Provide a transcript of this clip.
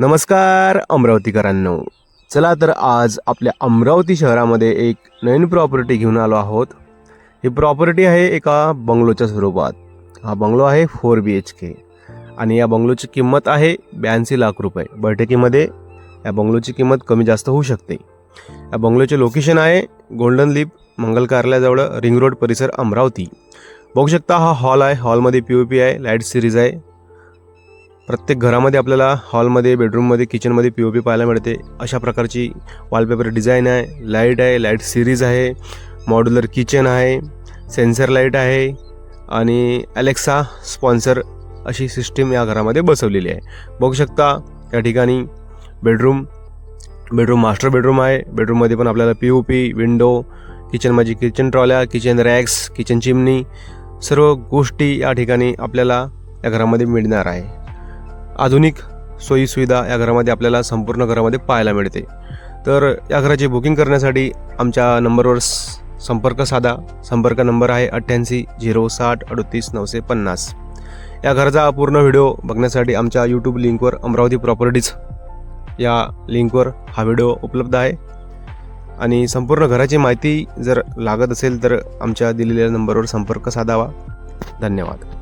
नमस्कार अमरावतीकरांनो. चला तर आज आपल्या अमरावती शहरामध्ये एक नवीन प्रॉपर्टी घेऊन आलो आहोत. ही प्रॉपर्टी आहे एका बंगलोच्या स्वरूपात. हा बंगलो आहे फोर बी एच के आणि या बंगलोची किंमत आहे ब्याऐंशी लाख रुपये. बैठकीमध्ये या बंगलोची किंमत कमी जास्त होऊ शकते. या बंगलोचे लोकेशन आहे गोल्डन लिप मंगल कार्यालयाजवळ रिंग रोड परिसर अमरावती. बघू शकता हा हॉल आहे. हॉलमध्ये पी ओ पी आहे लाइट सिरीज आहे. प्रत्येक घरामध्ये आपल्याला हॉलमध्ये बेडरूममध्ये किचनमध्ये पी ओ पी पाहायला मिळते. अशा प्रकारची वॉलपेपर डिझाईन आहे लाइट आहे लाइट सिरीज आहे मॉड्युलर किचन आहे सेन्सर लाइट आहे आणि अलेक्सा स्पॉन्सर अशी सिस्टीम या घरामध्ये बसवलेली आहे. बघू शकता या ठिकाणी बेडरूम बेडरूम मास्टर बेडरूम आहे. बेडरूममध्ये पण आपल्याला पी ओ पी विंडो किचनमध्ये किचन ट्रॉल्या किचन रॅक्स किचन चिमणी सर्व गोष्टी या ठिकाणी आपल्याला या घरामध्ये मिळणार आहे. आधुनिक सोयीसुविधा या घरामध्ये आपल्याला संपूर्ण घरामध्ये पाहायला मिळते. तर या घराची बुकिंग करण्यासाठी आमच्या नंबरवर संपर्क साधा. संपर्क नंबर आहे अठ्ठ्याऐंशी झिरो साठ अडतीस नऊशे पन्नास. या घराचा पूर्ण व्हिडिओ बघण्यासाठी आमच्या यूट्यूब लिंकवर अमरावती प्रॉपर्टीज या लिंकवर हा व्हिडिओ उपलब्ध आहे. आणि संपूर्ण घराची माहिती जर लागत असेल तर आमच्या दिलेल्या नंबरवर संपर्क साधावा. धन्यवाद.